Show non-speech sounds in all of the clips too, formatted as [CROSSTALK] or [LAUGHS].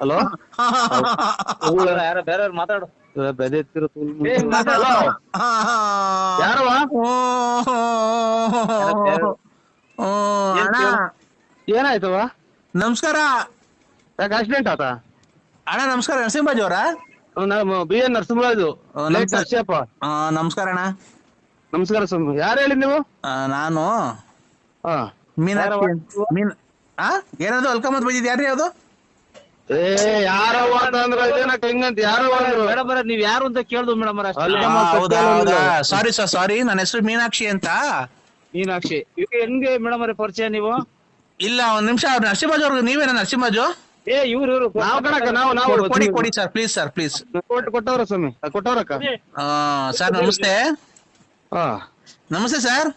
Hello? ಯಾರ ಬೇರೆ ಮಾತಾಡು. ಬೆದೆ. ಯಾರವ ಏನಾಯ್ತವ ನಮಸ್ಕಾರ. ಯಾಕೆ ಆಕ್ಸಿಡೆಂಟ್ ಆತ? ಅಣ್ಣ ನಮಸ್ಕಾರ. ನರಸಿಂಹರಾಜ್ ಅವರ? ಬಿ. ಎನ್. ನರಸಿಂಹರಾಜು. ನರಸಿಯಪ್ಪ ನಮಸ್ಕಾರ ಅಣ್ಣ. ನಮಸ್ಕಾರ ಸ್ವಾಮಿ. ಯಾರು ಹೇಳಿ ನೀವು? ಆ, ನಾನು ಮೀನಾಕ್ಷಿ ಮೀನ್ ಆ? ಏನದು ಅಲ್ಕಮತ್ ಬಂದಿದ್ ಯಾರ್ರಿ ಅದು? ಏ ಯಾರವ ಅಂತಂದ್ರ ಇದೇನಕ್ಕ ಹಿಂಗಂತ ಯಾರವ ಅಂದ್ರು ಮೇಡಮ್ ನೀವ್ ಯಾರು ಅಂತ ಕೇಳ್ದು ಮೇಡಮ್ ಅಷ್ಟೇ. ಅಲ್ಲ. ಆ, ಹೌದಾ ಕೇಳೋದು. ಹೌದಾ. ಸಾರಿ ಸರ್ ಸಾರಿ ನನ್ನ ಹೆಸರು ಮೀನಾಕ್ಷಿ ಅಂತ. ಮೀನಾಕ್ಷಿ. ಇವ್ರಿಗೆ ಹೆಂಗೆ ಮೇಡಮ್ ಅವ್ರೆ ಪರಿಚಯ ನೀವು? ಇಲ್ಲ ಒಂದ್ ನಿಮಿಷ ಅವ್ರ ನರಸಿಂಹರಾಜ್ ಅವ್ರಿಗೆ ನೀವೇನ ನರಸಿಂಹಾಜು? ಏ ಇವ್ರು ಇವ್ರು. ನಾವ್ ಕಣಕ್ಕ ನಾವು ನಾವು ಕೊಡಿ, ಕೊಡಿ ಕೊಡಿ ಸರ್ ಪ್ಲೀಸ್ ಸರ್ ಪ್ಲೀಸ್ ಕೊಟ್ಟು ಕೊಟ್ಟವ್ರ ಸ್ವಾಮಿ ಆ, ಕೊಟ್ಟವ್ರಕ್ಕ ಸರ್ ನಮಸ್ತೆ. ಹಾ. ನಮಸ್ತೆ ಸರ್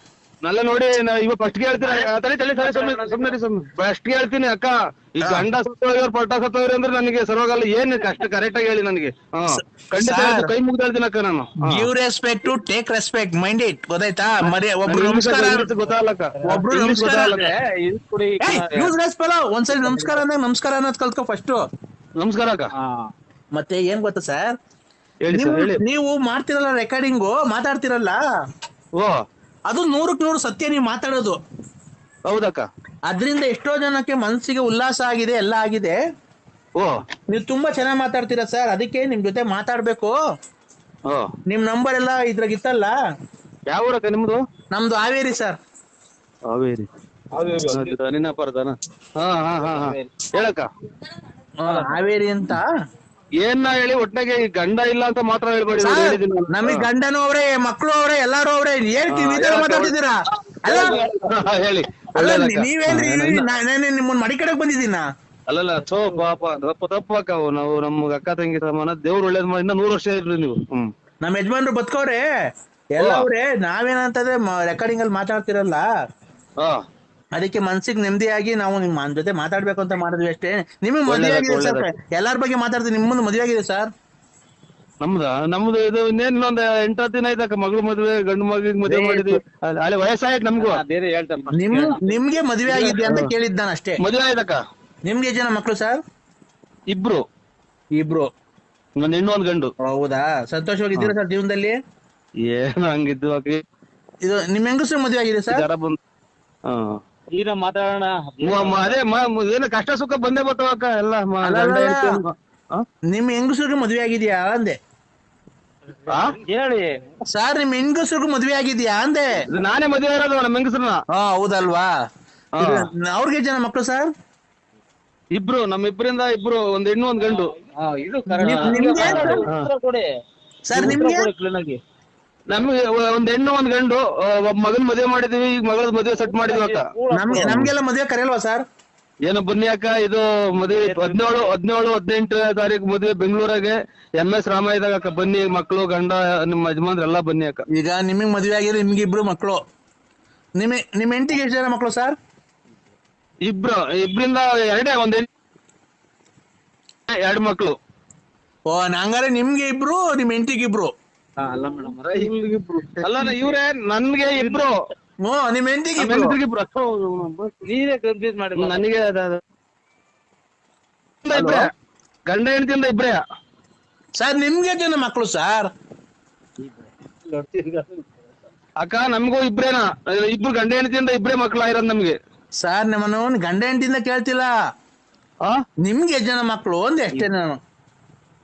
ನಲ್ಲ ನೋಡಿ ನಾ ಇವ ಫಸ್ಟ್ ಹೇಳ್ತೀನಿ ತಲೆ ತಲೆ ತಲೆ ಸುಮ್ಮನೆ ಸುಮ್ಮನೆ ಫಸ್ಟ್ ಹೇಳ್ತೀನಿ ಅಕ್ಕ ಈ ಗಂಡ ಸತ್ತೋಗ್ಯವ್ರು ಪಟ್ಟ ಸತ್ತೋಗ್ರಿ ಅಂದ್ರೆ ನನಗೆ ಸರ್ವಾಗಲ್ಲ ಏನ್ ಕಷ್ಟ ಕರೆಕ್ಟ್ ಆಗಿ ಹೇಳಿ ನನಗೆ. ಹಾ. ಖಂಡಿತ ಹೇಳ್ತೀನಿ, ಕೈ ಮುಗ್ದು ಹೇಳ್ತೀನಿ ಅಕ್ಕ ನಾನು. ಹಾ. Give respect to take respect mind it ಗೊತ್ತಾಯ್ತಾ? ಮರಿ ಒಬ್ರು ನನಗೆ ನಮಸ್ಕಾರ ಗೊತ್ತಾಗಲ್ಲ ಅಕ್ಕ. ಒಬ್ರು ನಮಸ್ಕಾರ ಗೊತ್ತಾಗಲ್ಲಕ್ಕ. ಇದು ಕುಡಿ ಯೂಸ್ ರೆಸ್ಪೆಲ್ಲ ಒಂದ್ಸರಿ ನಮಸ್ಕಾರ ಅಂದ್ರೆ ನಮಸ್ಕಾರ ಅನ್ನೋದ್ ಕಲ್ತ್ಕೊ ಫಸ್ಟ್ ನಮಸ್ಕಾರ ಅಕ್ಕ. ಮತ್ತೆ ಏನ್ ಗೊತ್ತಾ ಸರ್ ಹೇಳಿ ಸರ್ ಹೇಳಿ. ನೀವು ಮಾಡ್ತಿರಲ್ಲ ರೆಕಾರ್ಡಿಂಗು ಮಾತಾಡ್ತಿರಲ್ಲ? ಓ. ಅದು ನೂರಕ್ಕೆ ನೂರು ಸತ್ಯ ನೀವು ಮಾತಾಡೋದು. ಹೌದಕ್ಕ. ಅದರಿಂದ ಎಷ್ಟೋ ಜನಕ್ಕೆ ಮನಸ್ಸಿಗೆ ಉಲ್ಲಾಸ ಆಗಿದೆ ಎಲ್ಲ ಆಗಿದೆ. ಓ. ನೀವು ತುಂಬಾ ಚೆನ್ನಾಗಿ ಮಾತಾಡ್ತೀರಾ ಸರ್ ಅದಕ್ಕೆ ನಿಮ್ ಜೊತೆ ಮಾತಾಡ್ಬೇಕು. ಓ. ನಿಮ್ ನಂಬರ್ ಎಲ್ಲ ಇದ್ರಾಗ ಇತ್ತಲ್ಲ? ಯಾವ ಊರಕ್ಕ ನಿಮ್ದು? ನಮ್ದು ಹಾವೇರಿ ಸರ್. ಹಾವೇರಿ. ನಿನ್ನ ಪರದಾನ ಹಾ ಹಾ ಹಾ ಹಾ. ಹೇಳಕ್ಕ. ಹಾವೇರಿ ಅಂತ. ಏನ್ನ ಹೇಳಿ ಒಟ್ಟಿಗೆ ಈ ಗಂಡ ಇಲ್ಲ ಅಂತ ಮಾತ್ರ ಹೇಳ್ಬೇಡಿ ನಾನು ಸರ್, ಹೇಳಿದ್ದೀನಿ ನಾನು. ನಮಗ್ ಗಂಡನೂ ಅವ್ರೆ ಮಕ್ಕಳು ಅವ್ರೆ ಎಲ್ಲಾರು ಅವ್ರೆ ಏನ್ ಟಿವಿ ಮಾತಾಡ್ತಿದ್ದೀರಾ? ಅಲ್ಲ ಹಾ, ಹೇಳಿ. ಅಲ್ಲ. ನೀವೇನ್ರಿ ನಾನು ನಿಮ್ಮನ್ನ ಮಡಿ ಕಡೆಗ್ ಬಂದಿದ್ದೀನ? ಅಲ್ಲಲ್ಲ ಸೋ ಪಾಪ ತಪ್ಪು ತಪ್ಪು ಅಕ್ಕ ಅವು. ನಾವು ನಮ್ಮ ಅಕ್ಕ ತಂಗಿ ಸಮಾನ ದೇವ್ರು ಒಳ್ಳೇದ್ ಮಾಡಿ ಇನ್ನ ನೂರು ವರ್ಷ ಇರ್ಲಿ ನೀವು. ಹ್ಮ್. ನಮ್ಮ ಯಜಮಾನ್ರು ಬದುಕವ್ರೆ ಎಲ್ಲ ಅವ್ರೆ ನಾವೇನಂತಂದ್ರೆ ರೆಕಾರ್ಡಿಂಗ್ ಅಲ್ಲಿ ಮಾತಾಡ್ತಿರಲ್ಲ? ಹಾ. ಅದಕ್ಕೆ ಮನ್ಸಿಗೆ ನೆಮ್ಮದಿಯಾಗಿ ನಾವು ನಿಮ್ಮ ಜೊತೆ ಮಾತಾಡ್ಬೇಕು ಅಂತ ಮಾಡಿದ್ವಿ ಅಷ್ಟೇ. ನಿಮಗೆ ಮದುವೆ ಆಗಿದೆ ಸರ್. ಎಲ್ಲಾರ ಬಗ್ಗೆ ಮಾತಾಡ್ತೀನಿ. ಮುಂದೆ ಮದುವೆ ಆಗಿದೆ ಸರ್. ನಮ್ದ? ನಮ್ದು ಇದು ಇನ್ನೇನ್ ಇನ್ನೊಂದ್ ಎಂಟು ಹತ್ತು ದಿನ ಆಯ್ತಕ್ಕ ಮಗಳು ಮದ್ವೆ ಗಂಡು ಮಗಳಿಗೆ ಮದ್ವೆ ಮಾಡಿದ್ವಿ. ಅಲ್ಲಿ- ವಯಸ್ಸಾಯ್ತು ನಮ್ಗೂ. ಬೇರೆ ಹೇಳ್ತಾರೆ ನಿಮ್ ನಿಮ್ಗೆ ಮದ್ವೆ ಆಗಿದೆ ಅಂತ ಕೇಳಿದ್ ನಾನು ಅಷ್ಟೇ. ಮದ್ವೆ ಆಯ್ತಕ್ಕ ನಿಮ್ಗೆ ಜನ ಮಕ್ಕಳು ಸರ್? ಇಬ್ರು. ಇಬ್ರು. ಒಂದ್ ಹೆಣ್ಣು ಒಂದ್ ಗಂಡು. ಹೌದಾ? ಸಂತೋಷವಾಗಿದ್ದೀರಾ ಸರ್ ಜೀವನದಲ್ಲಿ? ಏನು ಹಂಗಿದ್ದು ಇದು ನಿಮ್ ಹೆಂಗಸ್ರು ಮದ್ವೆ ಆಗಿದೆ ಸರ್? ಜರ ಬಂದ್ ಹಾ. ಈಗ ಮಾತಾಡೋಣ ಅದೇ ಏನು ಕಷ್ಟ ಸುಖ ಬಂದೇ ಬರ್ತಾವ ಅಕ್ಕ ಎಲ್ಲ ಮ- ಅಲ್ಲ, ಗಂಡ ಅಲ್ಲ. ಹೆಂಡ್ತಿ ಅನ್ಕೊ. ಆ? ನಿಮ್ ಹೆಂಗಸರಿಗೆ ಮದ್ವೆ ಆಗಿದ್ಯಾ ಅಂದೆ ಆ? ಹೇಳಿ ಸರ್ ನಿಮ್ ಹೆಂಗಸರಿಗೂ ಮದ್ವೆ ಆಗಿದ್ಯಾ ಅಂದೆ ಇದು ನಾನೇ ಮದ್ವೆ ಇರೋದು ನಮ್ಮ ಹೆಂಗಸ್ರನ್ನ ಹಾ ಹೌದಲ್ವಾ ಹಾ. ಅವ್ರಿಗೆ ಜನ ಮಕ್ಕಳು ಸರ್ ಇಬ್ರು ನಮ್ ಇಬ್ರಿಂದ ಇಬ್ರು ಒಂದ್ ಹೆಣ್ಣು ಒಂದ್ ಗಂಡು ಹಾ, ಇದು correct. ನಿಮ್- ನಿಮ್ಗೆ? ಉತ್ತರ ಕೊಡಿ ಸರ್ ಉತ್ತರ ನಿಮ್ಗೆ ಕೊಡಿ clean ಆಗಿ ನಮ್ಗೆ ಒಂದ್ ಹೆಣ್ಣು ಒಂದ್ ಗಂಡು ಒಬ್ಬ ಮಗನ್ ಮದ್ವೆ ಮಾಡಿದೀವಿ ಈಗ ಮಗಳ ಮದ್ವೆ ಸೆಟ್ ಮಾಡಿದ್ವಿ ಅಕ್ಕ. ನಮ್ಗೆ ನಮ್ಗೆಲ್ಲ ಮದುವೆ ಕರೆಯಲ್ವಾ ಸರ್? ಏನೋ ಬನ್ನಿ ಅಕ್ಕ ಇದು ಮದುವೆ ಹದಿನೇಳು ಹದಿನೇಳು ಹದಿನೆಂಟು ತಾರೀಕು ಮದುವೆ ಬೆಂಗಳೂರಾಗೆ. ಎಂ ಎಸ್ ರಾಮಯ್ಯದಾಗ ಅಕ್ಕ ಬನ್ನಿ ಮಕ್ಕಳು ಗಂಡ ನಿಮ್ಮ ಯಜಮಾನ್ರು ಎಲ್ಲಾ ಬನ್ನಿ ಅಕ್ಕ. ಈಗ ನಿಮಗೆ ಮದುವೆ ಆಗಿರೋ ನಿಮ್ಗೆ ಇಬ್ರು ಮಕ್ಕಳು ನಿಮ್ ನಿಮ್ ಹೆಂಡತಿಗೆ ಎಷ್ಟು ಜನ ಮಕ್ಕಳು ಸರ್? ಇಬ್ರು ಇಬ್ರಿಂದ ಎರಡೇ ಒಂದ್ ಹೆಣ್ಣು ಎರಡು ಮಕ್ಕಳು ಓ ನಂಗಾರೆ ನಿಮ್ಗೆ ಇಬ್ರು ನಿಮ್ ಹೆಂಡತಿಗೆ ಇಬ್ರು? ಅಲ್ಲ ಮೇಡಮ್. ಅಲ್ಲ ಇವ್ರೆ ನನ್ಗೆ ಇಬ್ರು. ನಿಮ್ ಹೆಂಡತಿಗೆ ನಮ್ಮ ಇಬ್ರು? ಹೆಂಗಸ್ರಿಗೆ ಇಬ್ರು. ನೀವೇ ಕನ್ಫ್ಯೂಸ್ ಮಾಡಿ ನನಗೆ ಇಬ್ರೇ? ಗಂಡ ಹೆಂಡತಿಯಿಂದ ಇಬ್ರೇ? ಸರ್ ನಿಮ್ಗೆ ಜನ ಮಕ್ಕಳು ಸರ್? ಅಕ್ಕ ನಮಗೂ ಇಬ್ರೇನಾ? ಇಬ್ರು ಗಂಡ ಹೆಂಡತಿಯಿಂದ ಇಬ್ರೇ ಮಕ್ಳು ಆಗಿರೋದು ನಮ್ಗೆ. ಸರ್ ನಿಮ್ಮನ್ನ ಗಂಡ ಹೆಂಡತಿಯಿಂದ ಕೇಳ್ತಿಲ್ಲ. ಆ? ನಿಮ್ಗೆ ಜನ ಮಕ್ಕಳು ಒಂದ್ ಎಷ್ಟೇ ನಾನು?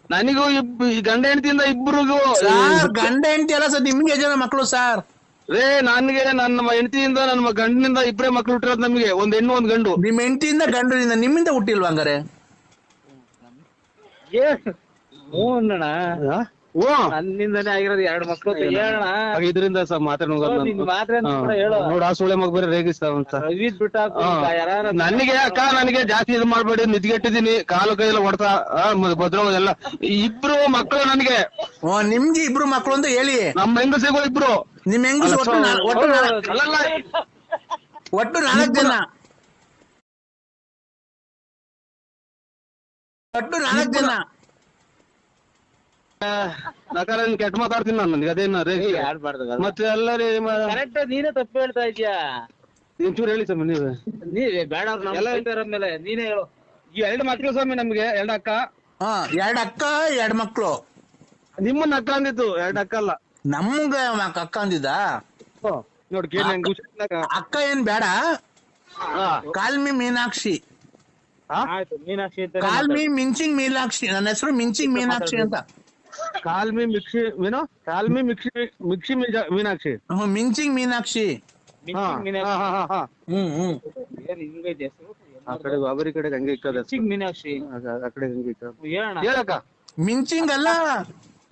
ನನಗೂ ಇಬ್ ಈ ಗಂಡ ಹೆಂಡತಿಯಿಂದ ಇಬ್ಬರಿಗೂ ಸರ್ ಗಂಡ ಹೆಂಡತಿ ಅಲ್ಲ ಸರ್ ನಿಮ್ಗೆ ಜನ ಮಕ್ಕಳು ಸರ್ ರೇ ನನ್ಗೆ ನನ್ನ ಹೆಂಡತಿಯಿಂದ ನನ್ನ ಗಂಡನಿಂದ ಇಬ್ಬರೇ ಮಕ್ಳು ಹುಟ್ಟಿರೋದು ನಮಗೆ ಒಂದ್ ಹೆಣ್ಣು ಒಂದ್ ಗಂಡು. ನಿಮ್ ಹೆಂಡತಿಯಿಂದ ಗಂಡನಿಂದ ನಿಮ್ಮಿಂದ ಹುಟ್ಟಿಲ್ವಾ ಹಂಗಾರೆ? ಹ್ಞೂ ಅಣ್ಣ? ಓ! ನನ್ನಿಂದನೇ ಆಗಿರೋದು ಎರಡು ಮಕ್ಳು ಅಂತ ಹೇಳೋಣ ಹಾಗೆ ಇದರಿಂದ ಸಹ ಮಾತಾಡ್ ನಿನ್. ಮಾತ್ರ ಅಂತ ಕೂಡ ಹೇಳು. ನೋಡ ಆ ಸುಳೆ ಮಗ ಬೇರೆ ರೇಗಿಸ್ತಾವ ಅಂತ. ರವಿದ್ ಬಿಟ್ಟಾಕು ಯಾರು ನನಗೆ ಅಕ್ಕ ನನಗೆ ಜಾಸ್ತಿ ಇದು ಮಾಡ್ಬೇಡಿ ನಿದ್ಗೆಟ್ಟಿದೀನಿ ಕಾಲು ಕೈಯೆಲ್ಲ ಹೊಡ್ತಾ ಭದ್ರ ಎಲ್ಲ. ಇಬ್ರು ಮಕ್ಕಳು ನನಗೆ. ಓ ನಿಮ್ಗೆ ಇಬ್ರು ಮಕ್ಕಳು ಅಂತ ಹೇಳಿ. ನಮ್ಮ ಹೆಂಗಸಿಗೂ ಇಬ್ರು. ನಿಮ್ ಹೆಂಗಸ ಒಟ್ಟು ನಾ- ಒಟ್ಟು ನಾಲ್ಕು- ಅಲ್ಲಲ್ಲ. ಒಟ್ಟು ನಾಲ್ಕು ಜನ. ಒಟ್ಟು ನಾಲ್ಕು ಜನ. ನಕಾರ ಕೆಟ್ಟ ಮಾತಾಡ್ತೀನಿ ನಾನು ನನಗೆ ಅದೇನ ರೇಗಿ ಆಡ್ಬಾರ್ದು ಮತ್ತೆ ಎಲ್ಲರಿ ಕರೆಕ್ಟ್ ನೀನೇ ತಪ್ಪು ಹೇಳ್ತಾ ಇದೀಯಾ ಒಂಚೂರು ಹೇಳಿ ಸ್ವಾಮಿ ನೀವೇ. ನೀವೇ ಬೇಡ ಎಲ್ಲ- ಮೇಲೆ ನೀನೇ ಹೇಳು. ಈ ಎರಡು ಮಕ್ಳು ಸ್ವಾಮಿ ನಮ್ಗೆ ಎರಡು ಅಕ್ಕ. ಹಾ ಎರಡ್ ಅಕ್ಕ ಎರಡ್ ಮಕ್ಳು. ನಿಮ್ಮನ್ನ ಅಕ್ಕ ಅಂದಿತ್ತು ಎರಡು ಅಕ್ಕ ಅಲ್ಲ. ನಮ್ಗ ಮಕ್- ಅಕ್ಕ ಅಂದಿದ್ದ. ನೋಡಿ ಕೇಳಿ ನಂಗೆ ಹುಷಾರಿಲ್ಲ. ಅಕ್ಕ ಏನ್ ಬೇಡ? ಹಾ. Call me Meenakshi. ಹಾ? ಆಯ್ತು ಮೀನಾಕ್ಷಿ ಅಂತ ಕಾಲ್ಮಿ ಮಿಂಚಿಂಗ್ ಮೀನಾಕ್ಷಿ ನನ್ನ ಹೆಸರು ಮಿಂಚಿಂಗ್ ಮೀನಾಕ್ಷಿ ಅಂತ. ಕಾಲ್ಮಿ ಮಿಕ್ಸಿ ಮೀನು ಕಾಲ್ಮಿ ಮಿಕ್ಸಿ ಮಿಕ್ಸಿ ಮೀಜ- ಮೀನಾಕ್ಷಿ. ಹ್ಮ್, ಮಿಂಚಿಂಗ್ ಮೀನಾಕ್ಷಿ. ಹಾ, ಹಾ, ಹಾ. ಹ್ಮ್ ಹ್ಮ್. ಏನ್? ಆ ಕಡೆ ಬಾಬರಿ ಕಡೆ ಹಂಗೆ ಇಕ್ಕದ. ಮೀನಾಕ್ಷಿ. ಆ ಕಡೆ ಹಂಗೆ ಇಕ್ಕದ. ಹೇಳಕ್ಕ. ಮಿಂಚಿಂಗ್ ಅಲ್ಲ.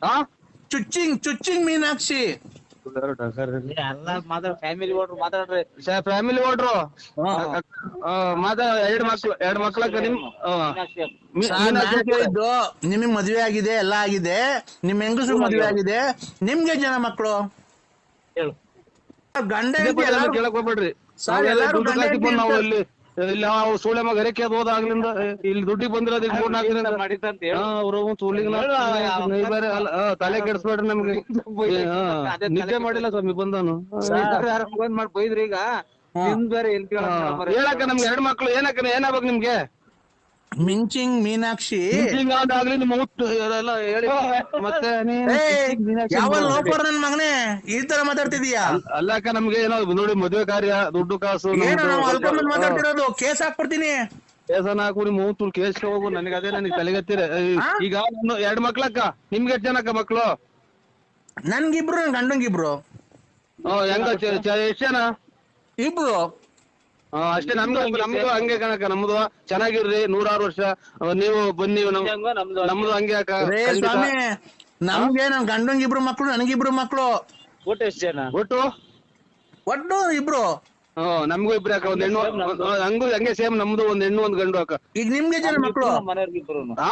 ಹಾ ಚುಚ್ಚಿಂಗ್ ಚುಚ್ಚಿಂಗ್ ಮೀನಾಕ್ಷಿ. ಎಲ್ಲ ಮಾತಾಡ ಫ್ಯಾಮಿಲಿ ಓಡ್ರು ಮಾತಾಡ್ರಿ. ಫ್ಯಾಮಿಲಿ ಓಡ್ರು ಹಾ. ಮಾತ ಎರಡ್ ಮಕ್ಳು ಎರಡ್ ಮಕ್ಳಕ್ಕ ನಿಮ್ ನಿಮಗ್ ಮದ್ವೆ ಆಗಿದೆ ಎಲ್ಲ ಆಗಿದೆ. ನಿಮ್ ಹೆಂಗಸು ಮದ್ವೆ ಆಗಿದೆ. ನಿಮ್ಗೆ ಜನ ಮಕ್ಕಳು ಹೇಳು. ಗಂಡ ಎಲ್ಲಾರು- ಕೇಳಕ್ ಹೋಗ್ಬೇಡ್ರಿ. ಎಲ್ಲಾರು ಗಂಡ ಇಲ್ಲಿ ನಾವು ಸೂಳೆ ಮಗ ಹರಕೆ ಅದು ಹೋದಾಗ್ಲಿಂದ ಇಲ್ಲಿ ದುಡ್ಡಿಗೆ ಬಂದಿರೋದು ಈಗ ಮೂರ್ನಾಲ್ಕು ದಿನ ಅವ್ರು ಅಲ್ಲ ತಲೆ ಕೆಡಿಸ್ಬೇಡ್ರಿ ನಮ್ಗೆ. ನಿದ್ದೆ ಮಾಡಿಲ್ಲ ಸ್ವಾಮಿ ಬಂದನು ಮಾಡಿ ಬೈದ್ರಿ ಈಗ? ನಿಮ್ ಬೇರೆ ಎಲ್ಲಿ ಹೇಳಕ್ಕ ನಮ್ಗೆ ಎರಡ್ ಮಕ್ಳು ಏನಕ್ಕ ಏನಾಗ್ಬೇಕು ನಿಮ್ಗೆ? ಮಿಂಚಿಂಗ್ ಮೀನಾಕ್ಷಿ. ಮತ್ತೆ ಲೋಪರ್ ನನ್ ಮಗನೇ? ಈ ತರ ಮಾತಾಡ್ತಿದೀಯಾ? ಅಲ್ಲಕ್ಕ ನಮ್ಗೆ ಏನೋ ನೋಡಿ ಮದುವೆ ಕಾರ್ಯ ದುಡ್ಡು ಕಾಸು ಏನು ನಾವು ಅಲ್ಕೊಂಡ್ ಮಾತಾಡ್ತಿರೋದು ಕೇಸ್ ಹಾಕ್ಬಿಡ್ತೀನಿ. ಕೇಸನ ಹಾಕ್ಬಿಡಿ ಮೂವತ್ತು ಕೇಸ್ ಹೋಗು ನನಗೆ ಅದೇ ನನಗೆ ತಲೆಗತ್ತಿರ ಈಗ ನಾನು ಎರಡ್ ಮಕ್ಳಕ್ಕ ನಿಮ್ಗೆ ಎಷ್ಟು ಜನಕ್ಕ ಮಕ್ಳು? ನನ್ಗಿಬ್ರು ನನ್ ಗಂಡಂಗಿಬ್ರು. ಹೆಂಗ ಎಷ್ಟ್ ಜನ? ಇಬ್ರು. ಹಾ, ಅಷ್ಟೇ ನಮ್ದು ನಮ್ದು ಹಂಗೆ ಕಣಕ ನಮ್ದು ಚೆನ್ನಾಗಿರ್ರಿ ನೂರಾರು ವರ್ಷ ನೀವು ಬನ್ನಿ ನಮ್- ಹೆಂಗೋ ನಮ್ದು ನಮ್ದು ಹಂಗೆ ಅಕ್ಕ. ರೇ ಖಂಡಿತ. ಸ್ವಾಮಿ ನಮ್ಗೆ ನಮ್ ಗಂಡಂಗ್ ಇಬ್ರು ಮಕ್ಳು ನನಗಿಬ್ರು ಮಕ್ಳು. ಊಟ ಎಷ್ಟು ಜನ? ಒಟ್ಟು? ಒಟ್ಟು ಇಬ್ರು. ಹ್ಮ್ ನಮ್ಗೂ ಇಬ್ರು ಅಕ್ಕ ಒಂದ್ ಹೆಣ್ಣು ಒಂದ್- ಹಂಗೂ ಹಂಗೆ ಸೇಮ್ ನಮ್ದು ಒಂದ್ ಹೆಣ್ಣು ಒಂದ್ ಗಂಡು ಅಕ್ಕ. ಈಗ ನಿಮ್ಗೆ ಜನ ಮಕ್ಳು? ಮನೆಯವ್ರಿಗಿಬ್ರು ಆ?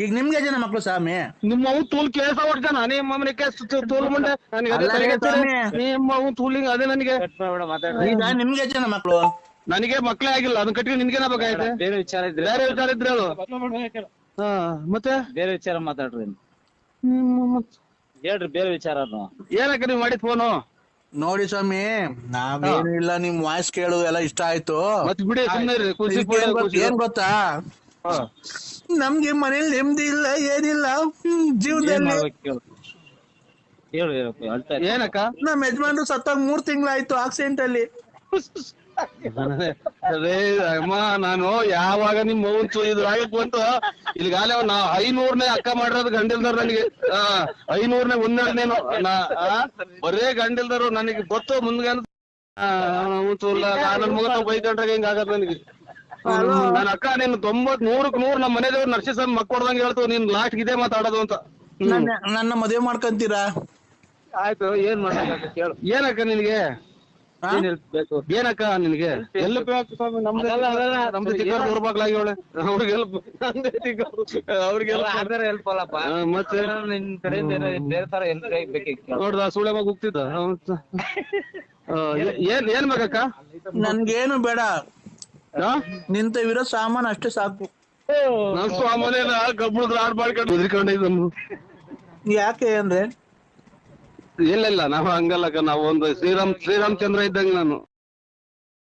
ಈಗ ನಿಮ್ಗೆ ಜನ ಮಕ್ಳು ಸ್ವಾಮಿ. ನಿಮ್ಮ ಅವು ತೂಲ್ ಕೇಸ ಹೊಡ್ತಾನ ನಿಮ್ಮ ಕೇಸ್ ತೂಲ್ ಮುಂಡೆ ನನಗೆ ಅದೇ ಅಲ್ಲ ತಲೆಗೆ ಸ್ವಾಮಿ. ನಿಮ್ಮ ಅವು ತೂಲಿಂಗ್ ಅದೇ ನನಗೆ. ಕಟ್ ಮಾಡ್ಬೇಡ ಮಾತಾಡ್ರಿ ಈಗ ನಿಮ್ಗೆ ಜನ ಮಕ್ಳು? ನನಗೆ ಮಕ್ಳೇ ಆಗಿಲ್ಲ ಅದನ್ನ ಕಟ್ಟಿ ನಿನ್ಗೇನ ಬೇಕಾಯ್ತೆ ಬೇರೆ ವಿಚಾರ ಇದ್ರೆ ಬೇರೆ ವಿಚಾರ ಇದ್ರೆ ಹೇಳು. ಹಾ ಮತ್ತೆ? ಬೇರೆ ವಿಚಾರ ಮಾತಾಡ್ರಿ. ಹೇಳ್ರಿ ಬೇರೆ ವಿಚಾರ ಏನಕ್ಕ ನೀವು ಮಾಡಿದ್ ಫೋನು ನೋಡಿ ಸ್ವಾಮಿ ನಾವೇನು ಇಲ್ಲ ನಿಮ್ ವಾಯ್ಸ್ ಕೇಳು ಎಲ್ಲ ಇಷ್ಟ ಆಯ್ತು. ಮತ್ ಬಿಡಿ ಸುಮ್ಮನೆ ಖುಷಿ ಏನ್ ಗೊತ್ತಾ- ನಮ್ಗೆ ಮನೇಲಿ ನೆಮ್ಮದಿ ಇಲ್ಲ ಏನಿಲ್ಲ. ಜೀವನದಲ್ಲಿ. ಏನಕ್ಕ? ನಮ್ ಯಜಮಾನ್ರು ಸತ್ತಾಗ ಮೂರ್ ತಿಂಗಳಾಯ್ತು ಆಕ್ಸಿಡೆಂಟ್ ಅಲ್ಲಿ. [LAUGHS] ಅದೇ ಅಮ್ಮ ನಾನು ಯಾವಾಗ ನಿಮ್ ಮೌನ್ ಇದು ಆಗಕ್ ಬಂತು ಇಲ್ಲಿಗಾಲೆ ನಾ ಐನೂರ್ನೇ ಅಕ್ಕ ಮಾಡಿರೋದು ಗಂಡಿಲ್ದಾರ ನನಗೆ. ಆ, ಐನೂರ್ನೇ ಒಂದೆರಡನೇನು ನಾ ಆ, ಬರೇ ಗಂಡಿಲ್ದಾರು ನನಗೆ ಗೊತ್ತು ಮುಂದ್ಗೆ ನನ್ನ ಮಗ ಬೈಕೊಂಡ್ರಾಗ ಹಿಂಗ ಆಗದ ನನಗೆ? ನನ್ನ ಅಕ್ಕ ನೀನು ತೊಂಬತ್ ನೂರಕ್ ನೂರ್ ನಮ್ಮ ಮನೆದೇವ್ರು ನರ್ಸಿಸಮ್ ಮಕ್ಕೊಡ್ದಂಗ ಹೇಳ್ತು ನೀನ್ ಲಾಸ್ಟ್ ಇದೇ ಮಾತಾಡೋದು ಅಂತ. ನನ್ನ ಮದುವೆ ಮಾಡ್ಕೊಂತೀರಾ? ಆಯ್ತು ಏನ್ ಮಾಡ್ಬೇಕು ಕೇಳು. ಏನಕ್ಕ ನಿನಗೆ? ಏನ್ help ಬೇಕು? ಏನಕ್ಕ ನಿನಗೆ? ಎಲ್ಲ ಬೇಕು ಸ್ವಾಮಿ? ನಮ್ದು ಅದಲ್ಲ, ಅದಲ್ಲ. ನಮ್ದು ಚಿಕ್ಕವ್ರು ದುರ್ಬಾಗ್ಲಾಗಿ ಅವಳೆ ಅವ್ರಿಗೆ ಹೆಲ್ಪ್ ಅವ್ರಿಗೆ ಅಲ್ಲಪ್ಪ. ಮತ್ತೆ? ನಿನ್ ಕಡೆಯಿಂದ ಏನೋ ಬೇರೆ ತರ ಹೆಲ್ಪ್ ಬೇಕಿತ್ತು? ನೋಡ್ದ ಸುಳೆ ಮಗ ಹೋಗ್ತಿದ್ದ. ಆ, ಏ- ಏನ್ ಏನ್ ಬೇಕಕ್ಕ ನನ್ಗೇನು ಬೇಡ. ಆ? ಇರೋ ಸಾಮಾನು ಅಷ್ಟೇ ಸಾಕು. ನನ್ ಸ್ವಾಮನೇನ ಆಡ್ ಮಾಡ್ಕೊಂಡು ಯಾಕೆ ಅಂದ್ರೆ ಇಲ್ಲ ಇಲ್ಲ ನಾವು ಹಂಗಲ್ಲಕ್ಕ ನಾವು ಒಂದು ಶ್ರೀರಾಮ್ ಶ್ರೀರಾಮ್ ಚಂದ್ರ ಇದ್ದಂಗ್ ನಾನು.